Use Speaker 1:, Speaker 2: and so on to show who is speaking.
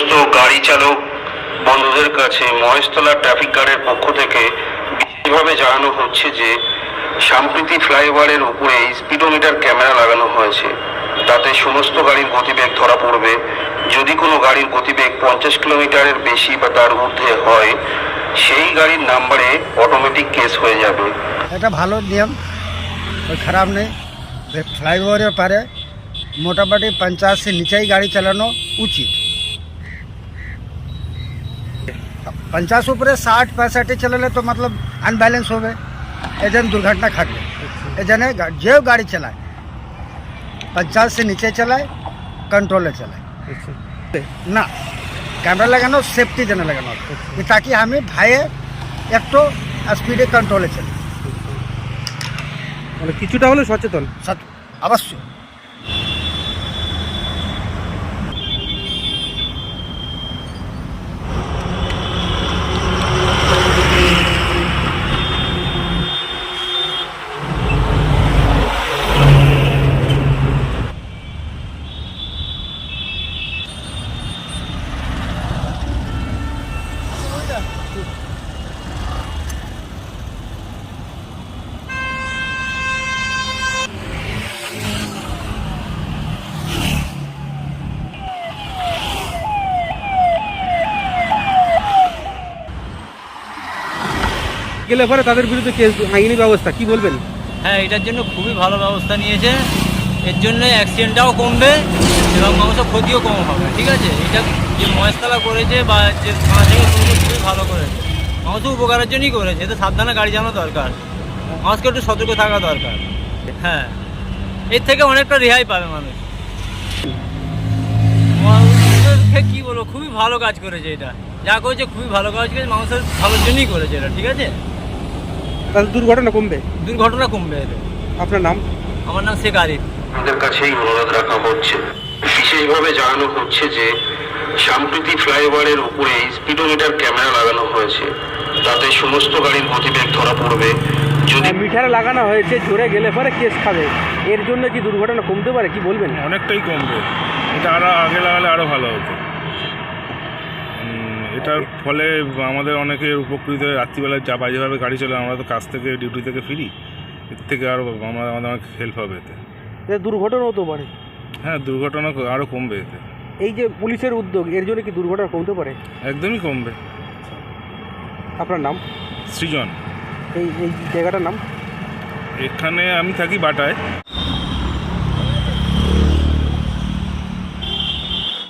Speaker 1: সমস্ত গাড়ি চালক, বন্ধুদের কাছে মহেশতলা ট্রাফিক গার্ডের পক্ষ থেকে বিশেষভাবে জানানো হচ্ছে যে, সাম্প্রতি ফ্লাইওভারের উপরে স্পিডোমিটার ক্যামেরা লাগানো হয়েছে। তাতে সমস্ত গাড়ির গতিবেগ ধরা পড়বে। যদি কোনো গাড়ির গতিবেগ পঞ্চাশ কিলোমিটারের বেশি বা তার ঊর্ধ্বে হয়, সেই গাড়ির নাম্বারে অটোমেটিক কেস হয়ে যাবে।
Speaker 2: এটা ভালো নিয়ম খারাপ নেই। ফ্লাইওভারের পারে মোটামুটি পঞ্চাশের নিচেই গাড়ি চালানো উচিত। পঞ্চাশ উপরে ষাট পঁয়ষট্টি চালালে তো মতলব আনব্যালেন্স হবে এজন্য দুর্ঘটনা ঘটবে এজন্য গা- যে গাড়ি চালায় পঞ্চাশ সে নিচে চালায় কন্ট্রোলে চালায় না ক্যামেরা লাগানো সেফটি জন্য লাগানো হবে। যে তাকি আমি ভাইয়ে একটু স্পিডে কন্ট্রোলে চালাই
Speaker 3: মানে কিছুটা হলে সচেতন
Speaker 2: সত অবশ্যই
Speaker 3: গেলে পরে তাদের বিরুদ্ধে কেস, আইনি ব্যবস্থা, কি বলবেন?
Speaker 4: হ্যাঁ এটার জন্য খুবই ভালো ব্যবস্থা নিয়েছে। এর জন্য অ্যাক্সিডেন্টটাও কমবে এবং মানুষের ক্ষতিও কম হবে, ঠিক আছে? এটা যে মহেশতলা করেছে বা যে থানা থেকে খুবই ভালো করেছে। মানুষের উপকারের জন্যই করেছে, এতে সাবধানে গাড়ি চালানো দরকার। মানুষকে একটু সতর্ক থাকা দরকার হ্যাঁ। এর থেকে অনেকটা রেহাই পাবে মানুষ। কি বলব, খুবই ভালো কাজ করেছে এটা। যা করেছে, খুবই ভালো কাজ করেছে, মানুষের ভালোর জন্যই করেছে এটা, ঠিক আছে?
Speaker 3: তাহলে দুর্ঘটনা কমবে?
Speaker 4: দুর্ঘটনা কমবে। এতে
Speaker 3: আপনার নাম?
Speaker 4: আমার নাম শেখ আরিফ।
Speaker 1: আমাদের কাছেই অনুরোধ রাখা হচ্ছে। বিশেষভাবে জানানো হচ্ছে যে সাম্প্রতি ফ্লাইওভারের উপরে স্পিডোমিটার ক্যামেরা লাগানো হয়েছে। তাতে সমস্ত গাড়ির গতিবেগ ধরা পড়বে। যদি
Speaker 3: মিটার লাগানো হয়েছে জোরে গেলে পরে কেস খাবে। এর জন্য কি দুর্ঘটনা কমতে পারে? কি বলবেন?
Speaker 5: অনেকটাই কমবে। এটা আরও আগে লাগালে আরও ভালো হতো। এটার ফলে আমাদের অনেকের উপকৃত হয়। রাত্রিবেলায় যা বাজেভাবে গাড়ি চলে আমরা তো কাজ থেকে ডিউটি থেকে ফিরি। এর থেকে আরও আমাদের আমাদের অনেক হেল্প হবে এতে।
Speaker 3: এতে দুর্ঘটনা হতে পারে
Speaker 5: হ্যাঁ দুর্ঘটনা আরও কমবে এতে।
Speaker 3: এই যে পুলিশের উদ্যোগ এর জন্য কি দুর্ঘটনা কমতে পারে?
Speaker 5: একদমই কমবে।
Speaker 3: আপনার নাম?
Speaker 5: সৃজন।
Speaker 3: এই এই জায়গাটার নাম?
Speaker 5: এখানে আমি থাকি বাটায়।